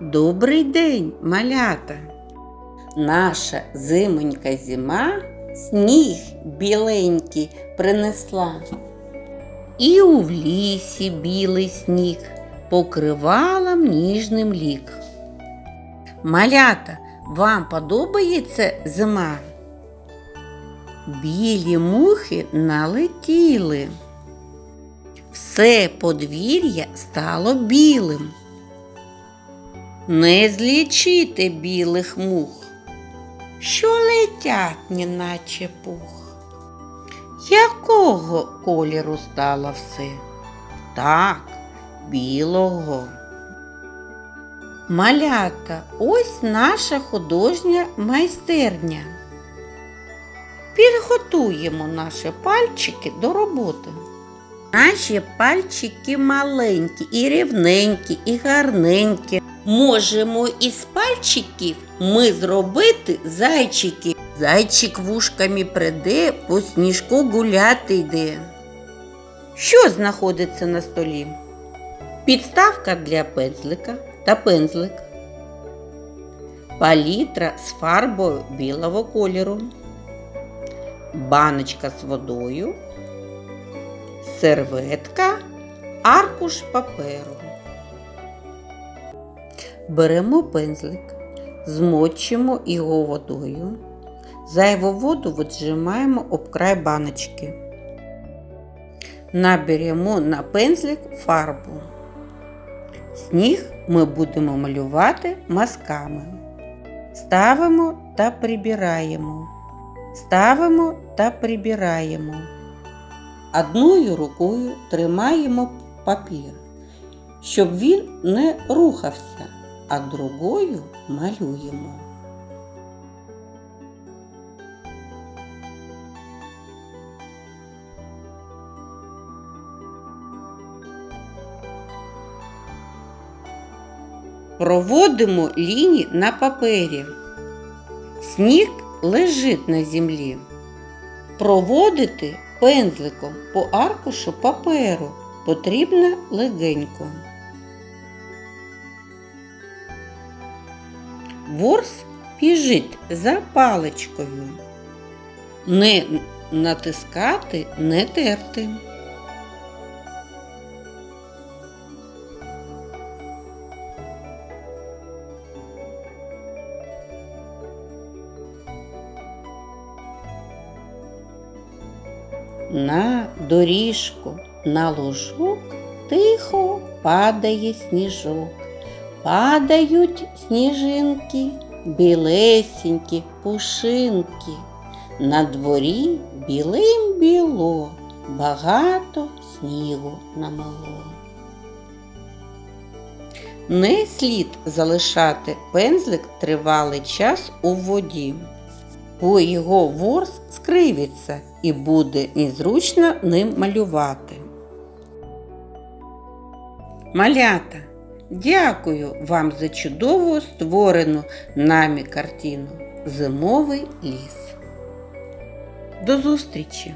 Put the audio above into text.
Добрий день, малята. Наша зимонька зима сніг біленький принесла. І у лісі білий сніг покривала ніжним лік. Малята, вам подобається зима? Білі мухи налетіли. Все подвір'я стало білим. Не злічити білих мух, що летять, неначе пух. Якого кольору стало все? Так, білого. Малята, ось наша художня майстерня. Підготуємо наші пальчики до роботи. Наші пальчики маленькі, і рівненькі, і гарненькі. Можемо із пальчиків ми зробити зайчики. Зайчик вушками приде, по сніжку гуляти йде. Що знаходиться на столі? Підставка для пензлика та пензлик. Палітра з фарбою білого кольору. Баночка з водою серветка, аркуш паперу. Беремо пензлик, змочимо його водою. Зайву воду віджимаємо об край баночки. Наберемо на пензлик фарбу. Сніг ми будемо малювати мазками. Ставимо та прибираємо. Ставимо та прибираємо. Одною рукою тримаємо папір, щоб він не рухався, а другою малюємо. Проводимо лінії на папері. Сніг лежить на землі. Проводити пензликом по аркушу паперу потрібно легенько. Ворс біжить за паличкою. Не натискати, не терти. На доріжку, на лужок тихо падає сніжок. Падають сніжинки, білесенькі пушинки. На дворі білим біло, багато снігу намало. Не слід залишати пензлик тривалий час у воді бо його ворс скривиться і буде незручно ним малювати. Малята, дякую вам за чудово створену нами картину Зимовий ліс. До зустрічі!